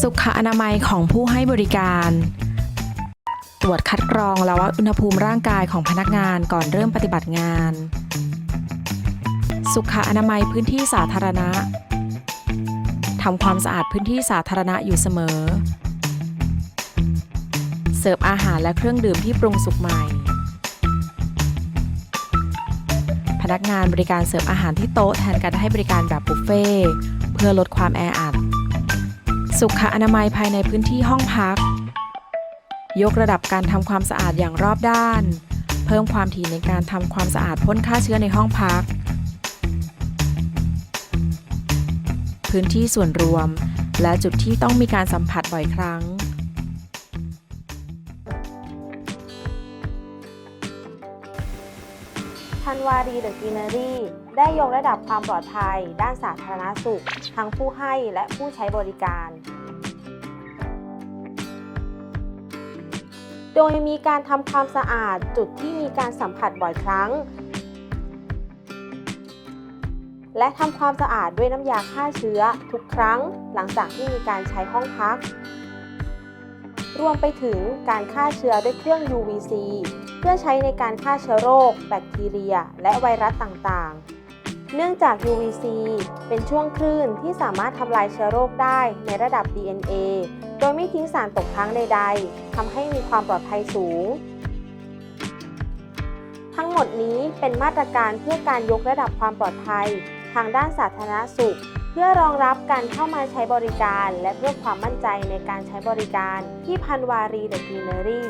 สุขอนามัยของผู้ให้บริการ ตรวจคัดกรองและวัดอุณหภูมิร่างกายของพนักงานก่อนเริ่มปฏิบัติงาน สุขอนามัยพื้นที่สาธารณะทำความสะอาดพื้นที่สาธารณะอยู่เสมอ เสิร์ฟอาหารและเครื่องดื่มที่ปรุงสุกใหม่ พนักงานบริการเสิร์ฟอาหารที่โต๊ะแทนการให้บริการแบบบุฟเฟ่เพื่อลดความแออัด สุขอนามัยภายในพื้นที่ห้องพัก ยกระดับการทำความสะอาดอย่างรอบด้าน เพิ่มความถี่ในการทำความสะอาดพ่นฆ่าเชื้อในห้องพัก พื้นที่ส่วนรวม และจุดที่ต้องมีการสัมผัสบ่อยครั้ง ธันวารีเดอะกินเนอรี่ได้ยกระดับความปลอดภัย ด้านสาธารณสุข ทั้งผู้ให้และผู้ใช้บริการ โดยมีการทำความสะอาดจุดที่มีการสัมผัสบ่อยครั้ง และทำความสะอาดด้วยน้ำยาฆ่าเชื้อทุกครั้งหลังจากที่มีการใช้ห้องพัก รวมไปถึงการฆ่าเชื้อด้วยเครื่อง UVC เพื่อใช้ในการฆ่าเชื้อโรค แบคทีเรีย และไวรัสต่างๆ เนื่องจาก UVC เป็นช่วงคลื่นที่สามารถทำลายเชื้อโรคได้ในระดับ DNA โดยไม่ทิ้งสารตกค้างใดๆทำให้มีความปลอดภัยสูง ทั้งหมดนี้เป็นมาตรการเพื่อการยกระดับความปลอดภัย ทางด้านสาธารณสุข เพื่อรองรับการเข้ามาใช้บริการ และเพื่อความมั่นใจในการใช้บริการที่พันวารีเดอะกรีเนอรี่